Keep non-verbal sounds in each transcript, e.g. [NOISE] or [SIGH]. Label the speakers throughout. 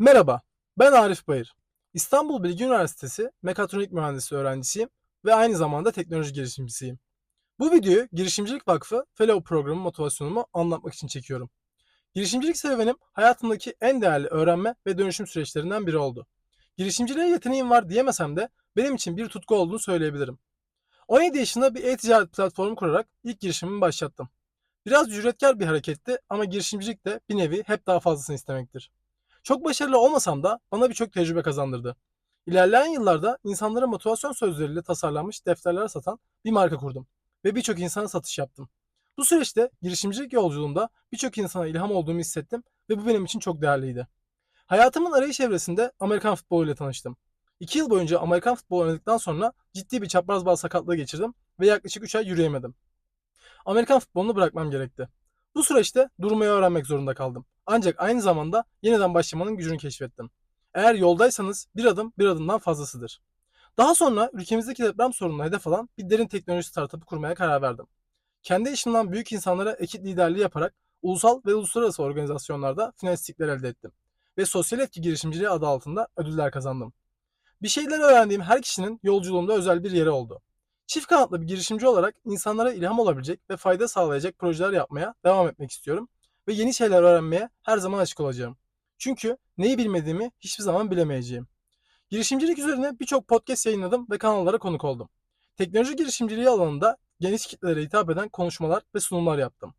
Speaker 1: Merhaba, ben Arif Bayır. İstanbul Bilgi Üniversitesi Mekatronik Mühendisi öğrencisiyim ve aynı zamanda teknoloji girişimcisiyim. Bu videoyu Girişimcilik Vakfı Fellow programı motivasyonumu anlatmak için çekiyorum. Girişimcilik serüvenim hayatımdaki en değerli öğrenme ve dönüşüm süreçlerinden biri oldu. Girişimciliğe yeteneğim var diyemesem de benim için bir tutku olduğunu söyleyebilirim. 17 yaşında bir e-ticaret platformu kurarak ilk girişimimi başlattım. Biraz cüretkar bir hareketti ama girişimcilik de bir nevi hep daha fazlasını istemektir. Çok başarılı olmasam da bana birçok tecrübe kazandırdı. İlerleyen yıllarda insanlara motivasyon sözleriyle tasarlanmış defterler satan bir marka kurdum ve birçok insana satış yaptım. Bu süreçte girişimcilik yolculuğumda birçok insana ilham olduğumu hissettim ve bu benim için çok değerliydi. Hayatımın arayış evresinde Amerikan futboluyla tanıştım. İki yıl boyunca Amerikan futbolu oynadıktan sonra ciddi bir çapraz bağ sakatlığı geçirdim ve yaklaşık 3 ay yürüyemedim. Amerikan futbolunu bırakmam gerekti. Bu süreçte durmayı öğrenmek zorunda kaldım. Ancak aynı zamanda yeniden başlamanın gücünü keşfettim. Eğer yoldaysanız bir adım bir adımdan fazlasıdır. Daha sonra ülkemizdeki deprem sorununa hedef alan bir derin teknoloji startup'ı kurmaya karar verdim. Kendi işimden büyük insanlara ekip liderliği yaparak ulusal ve uluslararası organizasyonlarda finanstikler elde ettim. Ve sosyal etki girişimciliği adı altında ödüller kazandım. Bir şeyler öğrendiğim her kişinin yolculuğumda özel bir yeri oldu. Çift kanatlı bir girişimci olarak insanlara ilham olabilecek ve fayda sağlayacak projeler yapmaya devam etmek istiyorum ve yeni şeyler öğrenmeye her zaman açık olacağım. Çünkü neyi bilmediğimi hiçbir zaman bilemeyeceğim. Girişimcilik üzerine birçok podcast yayınladım ve kanallara konuk oldum. Teknoloji girişimciliği alanında geniş kitlelere hitap eden konuşmalar ve sunumlar yaptım.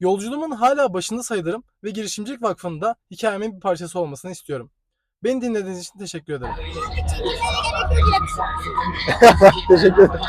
Speaker 1: Yolculuğumun hala başında sayılırım ve Girişimcilik Vakfı'nın da hikayemin bir parçası olmasını istiyorum. Beni dinlediğiniz için teşekkür ederim.
Speaker 2: Teşekkür ederim. [LAUGHS]